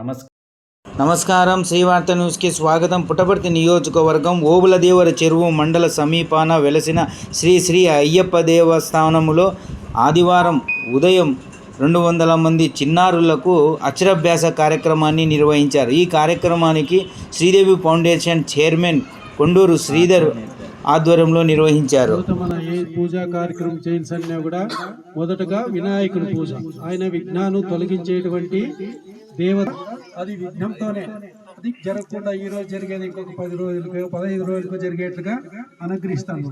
నమస్కారం. నమస్కారం. శ్రీవార్త న్యూస్కి స్వాగతం. పుట్టపర్తి నియోజకవర్గం ఓబులదేవర చెరువు మండల సమీపాన వెలసిన శ్రీ శ్రీ అయ్యప్ప దేవస్థానములో ఆదివారం ఉదయం రెండు వందల మంది చిన్నారులకు అక్షరాభ్యాస కార్యక్రమాన్ని నిర్వహించారు. ఈ కార్యక్రమానికి శ్రీదేవి ఫౌండేషన్ చైర్మన్ కొండూరు శ్రీధర్ ఆధ్వర్యంలో నిర్వహించారు. పూజా కార్యక్రమం చేయాల్సన్నా కూడా మొదటగా వినాయకుడి పూజ ఆయన విఘ్నాన్ని తొలగించేటువంటి దేవత అది విఘ్నంతోనే. అది జరగకుండా ఈ రోజు జరిగేది ఇంకొక పది రోజులకు పదహైదు రోజులకు జరిగేట్లుగా అనుగ్రహిస్తాను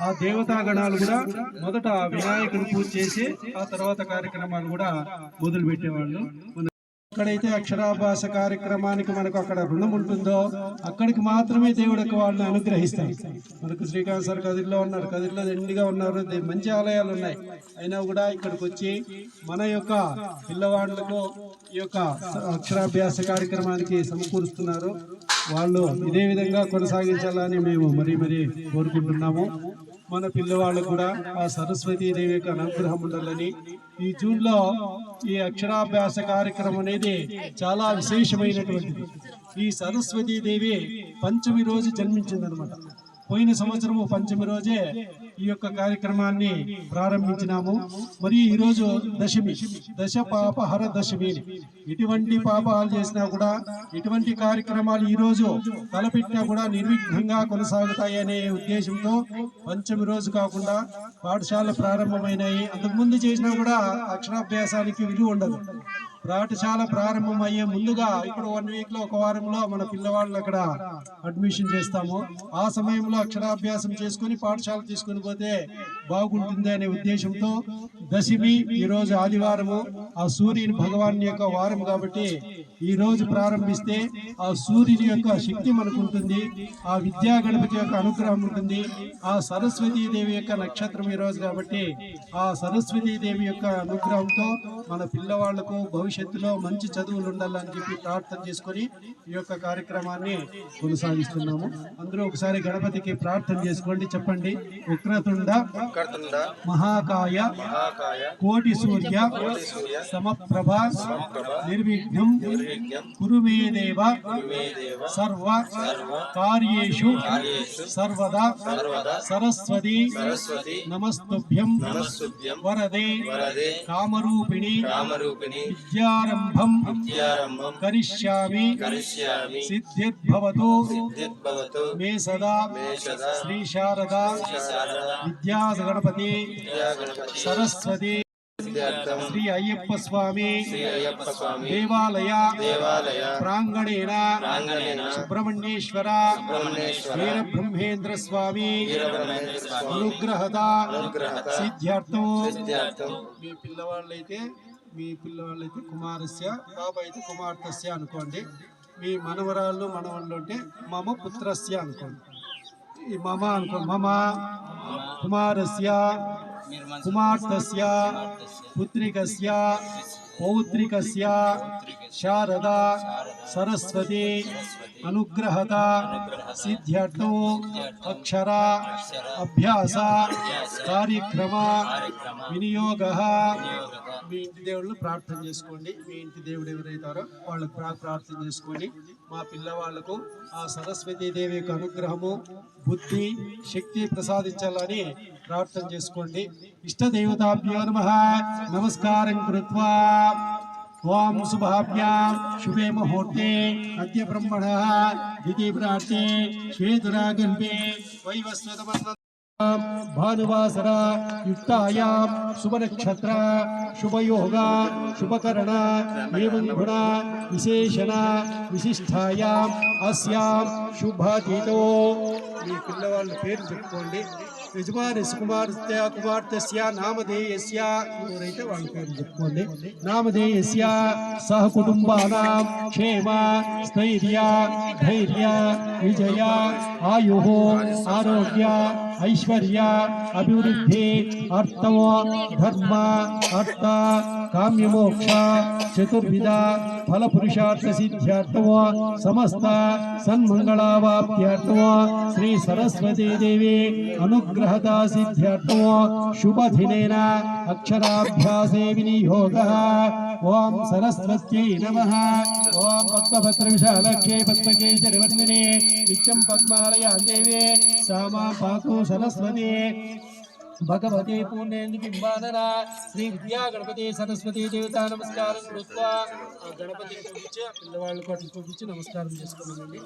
ఆ దేవతా గణాలు కూడా మొదట వినాయకుడి పూజ చేసి ఆ తర్వాత కార్యక్రమాలు కూడా మొదలు పెట్టేవాళ్ళు ఎక్కడైతే అక్షరాభ్యాస కార్యక్రమానికి మనకు అక్కడ రుణం ఉంటుందో అక్కడికి మాత్రమే దేవుడు వాళ్ళని అనుగ్రహిస్తాడు. మనకు శ్రీకాంత్ సార్ కదిరిలో ఉన్నారు. కదిరిలో ఎండిగా ఉన్నారు. మంచి ఆలయాలు ఉన్నాయి. అయినా కూడా ఇక్కడికి వచ్చి మన యొక్క పిల్లవాళ్ళకు ఈ యొక్క అక్షరాభ్యాస కార్యక్రమానికి సమకూరుస్తున్నారు. వాళ్ళు ఇదే విధంగా కొనసాగించాలని మేము మరీ మరీ కోరుకుంటున్నాము. మన పిల్లవాళ్ళు కూడా ఆ సరస్వతీ దేవి యొక్క అనుగ్రహం ఉండాలని. ఈ జూన్లో ఈ అక్షరాభ్యాస కార్యక్రమం అనేది చాలా విశేషమైనటువంటిది. ఈ సరస్వతీ దేవి పంచమి రోజు జన్మించిందనమాట. పోయిన సంవత్సరము పంచమి రోజే ఈ యొక్క కార్యక్రమాన్ని ప్రారంభించినాము. మరి ఈరోజు దశమి దశ పాపహర దశమి ఎటువంటి పాపాలు చేసినా కూడా ఎటువంటి కార్యక్రమాలు ఈరోజు తలపెట్టినా కూడా నిర్విఘ్నంగా కొనసాగుతాయి అనే ఉద్దేశంతో పంచమి రోజు కాకుండా పాఠశాల ప్రారంభమైనాయి. అంతకుముందు చేసినా కూడా అక్షరాభ్యాసానికి విలువ ఉండదు. పాఠశాల ప్రారంభం అయ్యే ముందుగా ఇప్పుడు వన్ వీక్లో ఒక వారంలో మన పిల్లవాళ్ళు అక్కడ అడ్మిషన్ చేస్తాము. ఆ సమయంలో అక్షరాభ్యాసం చేసుకుని పాఠశాల తీసుకుని పోతే బాగుంటుంది అనే ఉద్దేశంతో దశమి ఈరోజు ఆదివారము ఆ సూర్యుని భగవాన్ యొక్క వారం కాబట్టి ఈ రోజు ప్రారంభిస్తే ఆ సూర్యుని యొక్క శక్తి మనకు ఉంటుంది ఆ విద్యా గణపతి యొక్క అనుగ్రహం ఉంటుంది ఆ సరస్వతీదేవి యొక్క నక్షత్రం ఈ రోజు కాబట్టి ఆ సరస్వతీదేవి యొక్క అనుగ్రహంతో మన పిల్లవాళ్ళకు భవిష్యత్తులో మంచి చదువులు ఉండాలని చెప్పి ప్రార్థన చేసుకొని ఈ యొక్క కార్యక్రమాన్ని కొనసాగిస్తున్నాము. అందరూ ఒకసారి గణపతికి ప్రార్థన చేసుకోండి చెప్పండి महाकाय महाकाय कोटि सूर्य समप्रभ निर्विघ्नं कुरु देव सर्व कार्येषु सर्वदा सरस्वती नमस्तुभ्यं वरदे कामरूपिणी विद्यारम्भं करिष्यामि सिद्धिर्भवतु मे सदा श्री शारदा विद्या గణపతి సరస్వతి శ్రీ అయ్యప్ప స్వామి దేవాలయ ప్రాంగణేన సుబ్రహ్మణ్యేశ్వర వీర బ్రహ్మేంద్ర స్వామి అనుగ్రహత సిద్ధ్యర్థం మీ పిల్లవాళ్ళైతే మీ పిల్లవాళ్ళైతే కుమారస్య పాప అయితే కుమార్తెస్య అనుకోండి. మీ మనవరాళ్ళు మనవాళ్ళు అంటే మమ పుత్రస్య అనుకోండి. మమ అనుకోండి మమ కుమారస్య కుమార్తెస్య పుత్రికస్య పౌత్రికస్య శారదా సరస్వతి అనుగ్రహత సిద్ధ్యర్థో అక్షర అభ్యాస కార్యక్రమ వినియోగ మీ ఇంటి దేవుళ్ళు ప్రార్థన చేసుకోండి. మీ ఇంటి దేవుడు ఎవరైతారో వాళ్ళకు ప్రార్థన చేసుకోండి. మా పిల్లవాళ్ళకు ఆ సరస్వతీ దేవి యొక్క అనుగ్రహము బుద్ధి శక్తి ప్రసాదించాలని ప్రార్థన చేసుకోండి. ఇష్ట దేవతాభ్యో నమ. నమస్కారం కృత్వా. ఓం శుభాభ్యాం. శుభే ముహూర్తే. అద్య బ్రహ్మణ దితి ప్రార్థే శ్వేతురాగల్పే వైవస్వతమన్న భానువాసర యుక్తాయాం శుభనక్షత్ర శుభయోగ శుభకరణ ఏవం గుణ విశేషణ విశిష్టాయాం అస్యాం శుభతితో మీ పిల్లవాళ్ళ పేరు చెప్పుకోండి యజమాని కుమార్తె కుమార్తెస్య నామధేయస్య ఎవరైతే వాళ్ళ పేరు చెప్పుకోండి నామధేయస్య సహ కుటుంబానాం క్షేమ స్థైర్య ధైర్య విజయ ఆయు ఆరోగ్య ऐश्वर्य, अभिवृद्धि अर्थव धर्म, अर्थ काम्य मोक्ष चतुर्विध फल पुरुषार्थ सिद्ध्यर्थव समस्त सन्मंगलावाप्त्यर्थव श्री सरस्वती देवी अनुग्रहता सिद्ध्यर्थव शुभ दिन अक्षराभ्यास विनियोग ओं सरस्वती नम। ओं पत्पत्र विशाल पत्मकेशरवर्णि पद्मालय देवी सा पाकू సరస్వతి. భగవతి పూర్ణేందు బింబానన శ్రీ విద్యా గణపతి సరస్వతి దేవత నమస్కారం కృత్వా. ఆ గణపతిని చూపించి ఆ పిల్లవాళ్ళ చూపించి నమస్కారం చేసుకున్నామండి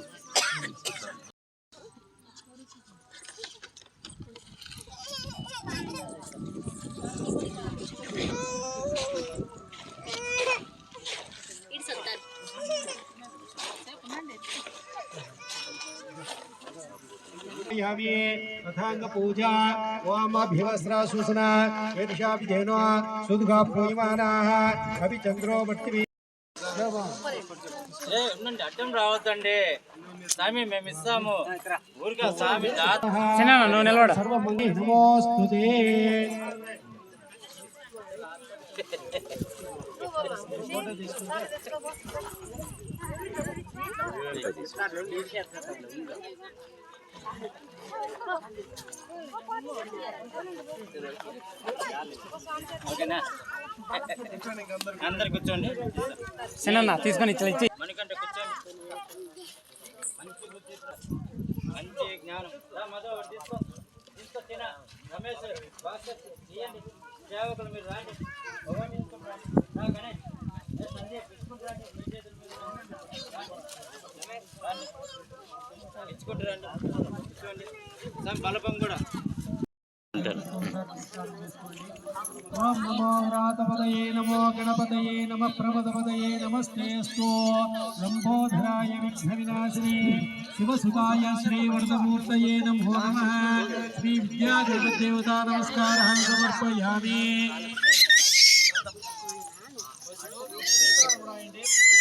యావే తథాంగ పూజ ఓం అభివస్త్ర సూసన యదిషా విధేనో సుదుగా పూయమానాః అభి చంద్రో భక్తి ఏ ఉండండి అడ్డం రావద్దండి. స్వామి మేము ఇస్తాము. ఊరికే స్వామి జాత సర్వమంగి నమోస్తుతే ఓకేనా? అందరు కూర్చోండి. సినన్న తీసుకొని ఇట్లా ఇచ్చి. మణికంట కూర్చోండి. మంచి బుద్ధి మంచి జ్ఞానం. రా మధు తీసుకో. తీసుకో తిన. రమేష్ భాస్కర్ సేవకులు మీరు రండి రా గణేష్ ఏ సంజయ్ పిలుచుకుంటూ రండి మీ చేతుల మీద రండి. రండి ఇచ్చుకుంటూ రండి కూర్చోండి స్వామి బలపం కూడా అంటారు ఓం నమో వ్రాతపదయే నమో గణపతయే నమ ప్రమదపదయే నమస్తేస్తు లంబోధరాయ విఘ్న వినాశినే శివసుతాయ శ్రీవర్ధమూర్తయే నమో నమ. శ్రీ విద్యాదేవతా నమస్కారం సమర్పయామి.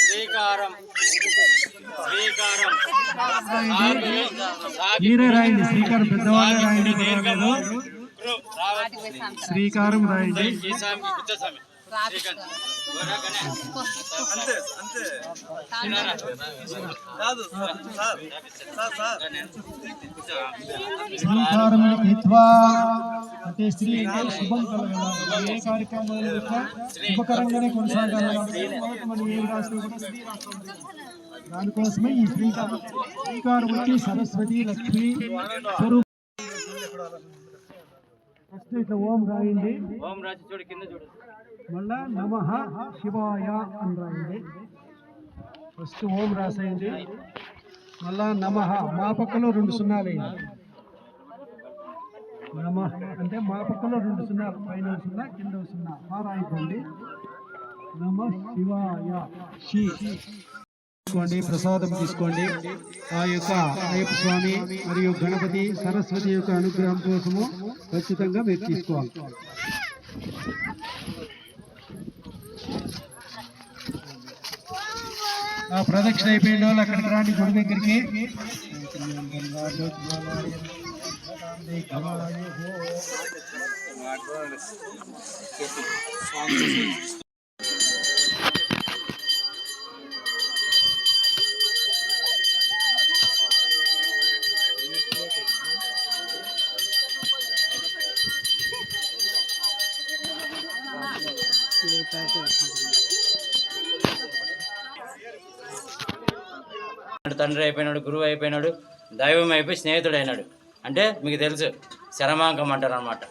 శ్రీకారం శ్రీకారం. మీరే రాయండి శ్రీకారం పెద్దవాళ్ళే రాయండి శ్రీకారం రాయండి. ఈ స్వామికి అంటే స్త్రీ శుభం కలగాలి ఏ కార్యక్రమాలు శుభకరంగానే కొనసాగాలి మనం ఏం కూడా దానికోసమే ఈ శ్రీకారం శ్రీకారం వచ్చి సరస్వతి లక్ష్మి స్వరూపం ఫస్ట్ ఇట్లా ఓం రాయండి. ఓం రాజు చూడు కింద చూడు. మళ్ళా నమ శివాయ అని రాయండి. ఫస్ట్ ఓం రాసేయండి. మళ్ళా నమ మా పక్కలో రెండు సున్నాలు నమ అంటే మా పక్కలో రెండు సున్నాలు పైన సున్నా కింద సున్నా. మా రాయిపోండి నమ శివాయ. షి తీసుకోండి ప్రసాదం తీసుకోండి. ఆ యొక్క అయ్యప్ప స్వామి మరియు గణపతి సరస్వతి యొక్క అనుగ్రహం కోసము ఖచ్చితంగా మీరు తీసుకోవాలి. ఆ ప్రదక్షిణ అయిపోయిన వాళ్ళు అక్కడికి రాండి గుడి దగ్గరికి. తండ్రి అయిపోయినాడు గురువు అయిపోయినాడు దైవం అయిపోయి స్నేహితుడు అయినాడు అంటే మీకు తెలుసు శరమాంకం అంటారు అనమాట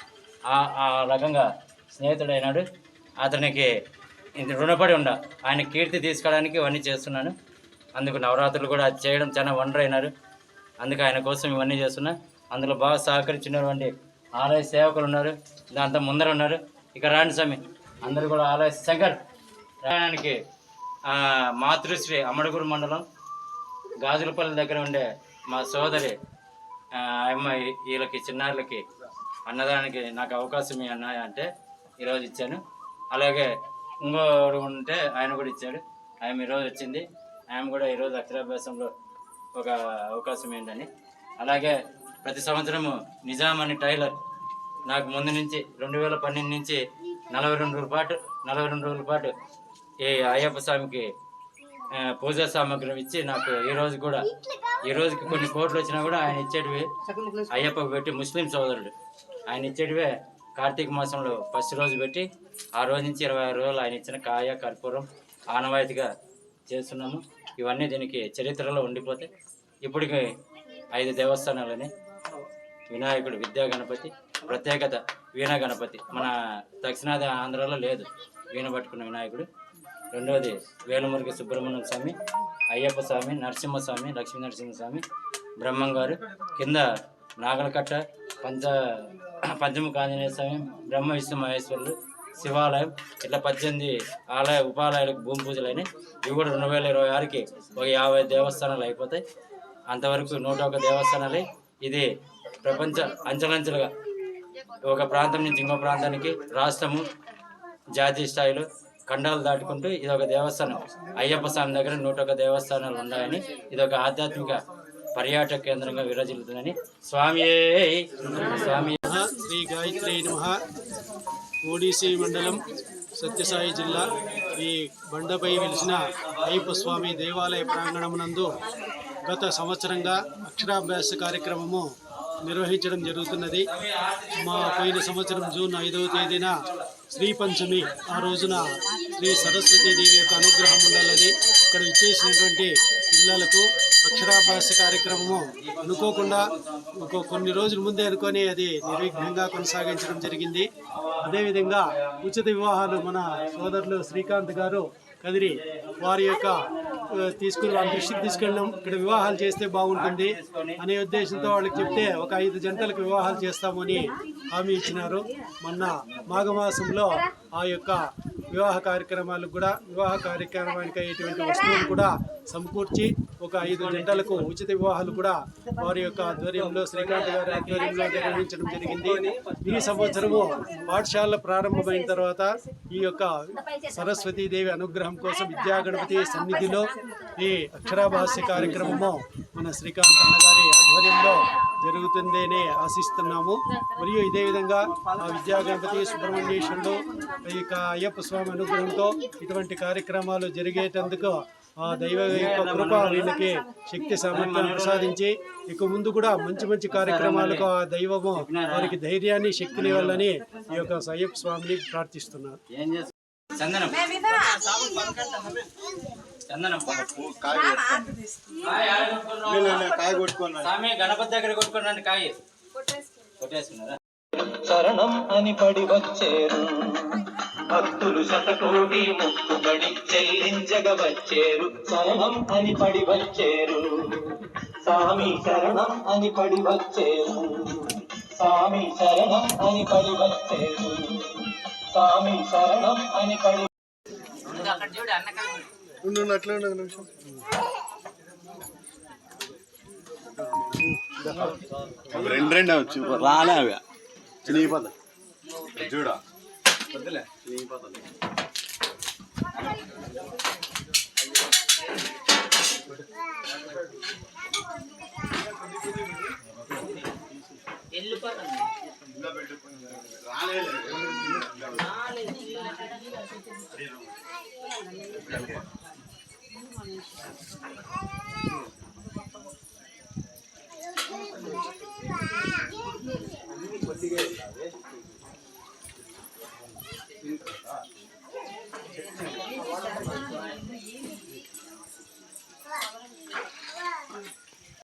ఆ రకంగా స్నేహితుడైనాడు. అతనికి ఇంత రుణపడి ఉండ ఆయన కీర్తి తీసుకోవడానికి ఇవన్నీ చేస్తున్నాను. అందుకు నవరాత్రులు కూడా చేయడం చాలా వండర్ అయినారు అందుకు ఆయన కోసం ఇవన్నీ చేస్తున్నా. అందులో బాగా సహకరించినటువంటి ఆలయ సేవకులు ఉన్నారు. దాంతో ముందర ఉన్నారు. ఇక రాణి స్వామి అందరూ కూడా ఆలయ శంకర్. రాయడానికి మాతృశ్రీ అమడగురు మండలం గాజులపల్లి దగ్గర ఉండే మా సోదరి అమ్మాయి వీళ్ళకి చిన్నారులకి అన్నదానికి నాకు అవకాశం అన్న అంటే ఈరోజు ఇచ్చాను. అలాగే ఇంకోడు ఉంటే ఆయన కూడా ఇచ్చాడు. ఆమె ఈరోజు వచ్చింది. ఆమె కూడా ఈరోజు అక్షరాభ్యాసంలో ఒక అవకాశం ఏంటని అలాగే ప్రతి సంవత్సరము నిజాం అని టైలర్ నాకు ముందు నుంచి రెండు వేల పన్నెండు నుంచి నలభై రెండు రోజుల పాటు నలభై రెండు రోజుల పాటు ఈ అయ్యప్ప స్వామికి పూజా సామాగ్రి ఇచ్చి నాకు ఈ రోజు కూడా ఈ రోజుకి కొన్ని కోట్లు వచ్చినా కూడా ఆయన ఇచ్చేటివి అయ్యప్పకు పెట్టి ముస్లిం సోదరుడు. ఆయన ఇచ్చేటివే కార్తీక మాసంలో ఫస్ట్ రోజు పెట్టి ఆ రోజు నుంచి ఇరవై ఆరు రోజులు ఆయన ఇచ్చిన కాయ కర్పూరం ఆనవాయితీగా చేస్తున్నాము. ఇవన్నీ దీనికి చరిత్రలో ఉండిపోతాయి ఇప్పటికి ఐదు దేవస్థానాలని వినాయకుడు విద్యా గణపతి ప్రత్యేకత వీణ గణపతి. మన దక్షిణాది ఆంధ్రాలో లేదు వీణ పట్టుకున్న వినాయకుడు. రెండవది వేలమురికి సుబ్రహ్మణ్య స్వామి అయ్యప్ప స్వామి నరసింహస్వామి లక్ష్మీ నరసింహస్వామి బ్రహ్మం గారు. కింద నాగలకట్ట పంచ పంచముఖ ఆంజనేయ స్వామి బ్రహ్మ విష్ణు మహేశ్వరులు శివాలయం ఇట్లా పద్దెనిమిది ఆలయ ఉపాలయాలకు భూమి పూజలు అయినాయి ఇవి కూడా రెండు వేల ఇరవై ఆరుకి ఒక యాభై దేవస్థానాలు అయిపోతాయి. అంతవరకు నూట ఒక దేవస్థానాలే. ఇది ప్రపంచ అంచెలంచెలుగా ఒక ప్రాంతం నుంచి ఇంకో ప్రాంతానికి రాష్ట్రము జాతీయ స్థాయిలో ఖండాలు దాటుకుంటూ ఇది ఒక దేవస్థానం. అయ్యప్ప స్వామి దగ్గర నూట ఒక దేవస్థానాలు ఉన్నాయని ఇది ఒక ఆధ్యాత్మిక పర్యాటక కేంద్రంగా విరాజిల్లుతుందని స్వామి స్వామి శ్రీ గాయత్రి నమ. ఓడిసి మండలం సత్యసాయి జిల్లా ఈ బండపై వెలిసిన అయ్యప్ప స్వామి దేవాలయ ప్రాంగణమునందు గత సంవత్సరంగా అక్షరాభ్యాస కార్యక్రమము నిర్వహించడం జరుగుతున్నది. మా పోయిన సంవత్సరం జూన్ ఐదవ తేదీన శ్రీ పంచమి ఆ రోజున శ్రీ సరస్వతీదేవి యొక్క అనుగ్రహం ఉండాలని ఇక్కడ ఇచ్చేసినటువంటి పిల్లలకు అక్షరాభ్యాస కార్యక్రమము అనుకోకుండా ఒక కొన్ని రోజుల ముందే అనుకొని అది నిర్విఘ్నంగా కొనసాగించడం జరిగింది. అదేవిధంగా ఉచిత వివాహాలు మన సోదరులు శ్రీకాంత్ గారు కదిరి వారి యొక్క తీసుకుని వాళ్ళ దృష్టికి తీసుకెళ్ళాం ఇక్కడ వివాహాలు చేస్తే బాగుంటుంది అనే ఉద్దేశంతో వాళ్ళకి చెప్తే ఒక ఐదు జంటలకు వివాహాలు చేస్తామని హామీ ఇచ్చినారు. మొన్న మాఘమాసంలో ఆ యొక్క వివాహ కార్యక్రమాలకు కూడా వివాహ కార్యక్రమానికి అయ్యేటువంటి వస్తువులు కూడా సమకూర్చి ఒక ఐదు జంటలకు ఉచిత వివాహాలు కూడా వారి యొక్క ఆధ్వర్యంలో శ్రీకాంత్ గారి ఆధ్వర్యంలో నిర్వహించడం జరిగింది. ఈ సంవత్సరము పాఠశాల ప్రారంభమైన తర్వాత ఈ యొక్క సరస్వతీదేవి అనుగ్రహం కోసం విద్యాగణపతి సన్నిధిలో ఈ అక్షరాభాస్య కార్యక్రమము మన శ్రీకాంత్ అన్న గారి ఆధ్వర్యంలో జరుగుతుందని ఆశిస్తున్నాము. మరియు ఇదే విధంగా ఆ విద్యాగణపతి సుబ్రహ్మణ్యేశ్వరుడు ఈ యొక్క అయ్యప్ప స్వామి అనుగ్రహంతో ఇటువంటి కార్యక్రమాలు జరిగేటందుకు ఆ దైవ యొక్క కృప వీళ్ళకి శక్తి సామర్థ్యాన్ని ప్రసాదించి ఇక ముందు కూడా మంచి మంచి కార్యక్రమాలకు ఆ దైవము వారికి ధైర్యాన్ని శక్తిని ఇవ్వాలని ఈ యొక్క అయ్యప్ప స్వామిని ప్రార్థిస్తున్నాను ఏం చేస్తా చందనం. చందనం. కాయ కొట్టుకున్నాను. స్వామి గణపతి దగ్గర కొట్టుకున్నాను కాయ. కొట్టేసుకున్నారా? శరణం అని పడి వచ్చేరు. భక్తులు శతకోటి ముక్కుబడి చెల్లించగ వచ్చేరు. శరణం అని పడి వచ్చేరు. స్వామి శరణం అని పడి వచ్చేరు. స్వామి శరణం అని పడి వచ్చేరు. స్వామి శరణం అని పడి రెండు రెండు వచ్చు రాలే అవి. చినిగిపోతాయి చూడ. వద్దులే చినిగిపోతాయి రాలేదు